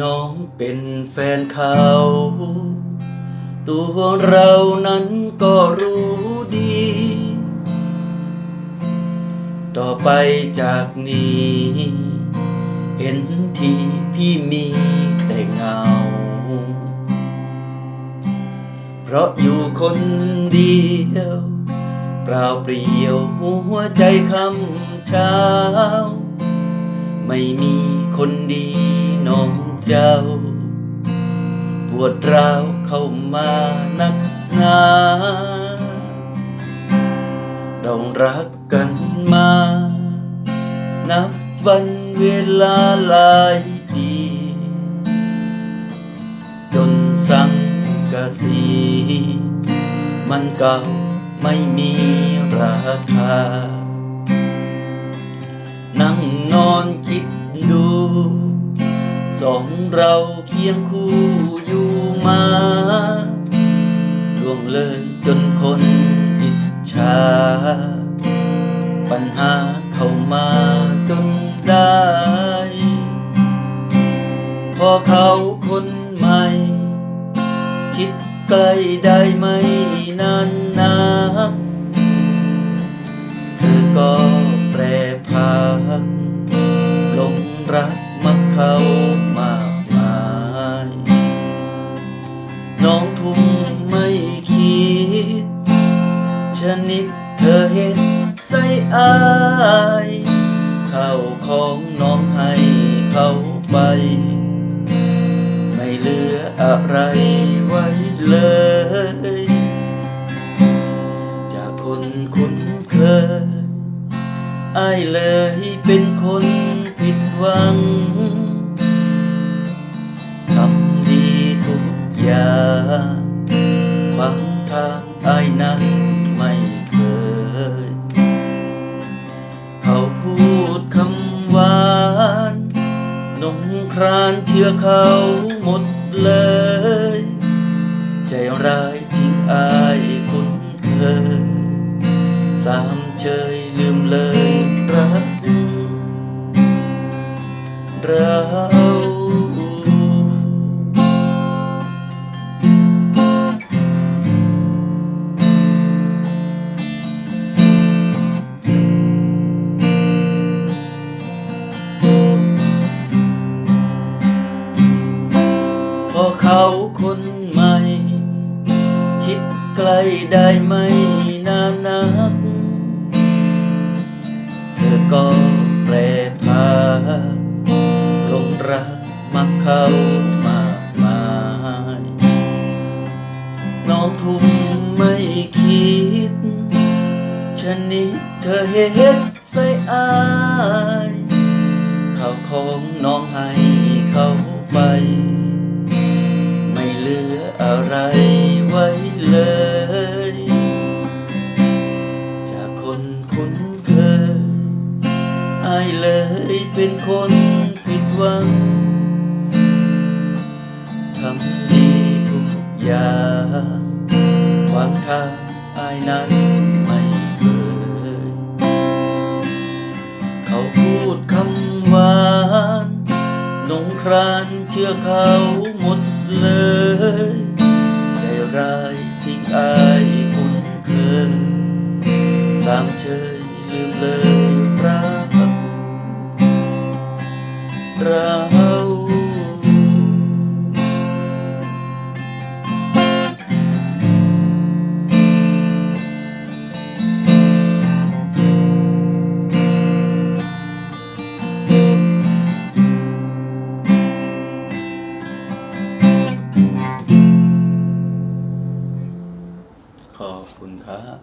น้องเป็นแฟนเขา ตัวเรานั้นก็รู้ดี ต่อไปจากนี้ เห็นทีพี่มีแต่เงา เพราะอยู่คนเดียวเปล่าเปลี่ยวหัวใจคำเช้า ไม่มีคนดีน้อง เจ้า ปวดร้าวเข้ามานักหนาเรารักกันมา นับวันเวลาหลายปี จนสังกะสี มันเก่าไม่มีราคา สองเราเคียงคู่อยู่มาล่วงเลยจนคนอิจฉา ปัญหาเข้ามาจนได้ พอเขาคนใหม่ ชิดใกล้ได้ไหมนาน นิดเธอเห็นใส่อายเข้าของน้องให้เขาไป ไม่เหลืออะไรไว้เลย จากคนคุ้นเคยอายเลยเป็นคนผิดหวัง ครานเชื่อเขาหมดเลย ใจร้ายทิ้งอายคุ้นเคยสามเชยลืมเลยรักรักาพอเขาคนใหม่ ชิดใกล้ได้ไหมนานนัก เธอก็แปรพาลงรักมักเขามากมาย น้องทุ่มไม่คิด ชนิดเธอเห็นใส่อายข้าวของน้องให้เขาไป รไว้เลย จากคนคุ้นเคยอายเลยเป็นคนผิดหวังทำดีทุกอย่างขวางทางอายนั้นไม่เคย เขาพูดคำหวานนงครานเชื่อเขาหมดเลย รายทิ้งอายคุ้นเคยสามเชยลืมเลยรักรัก 啊。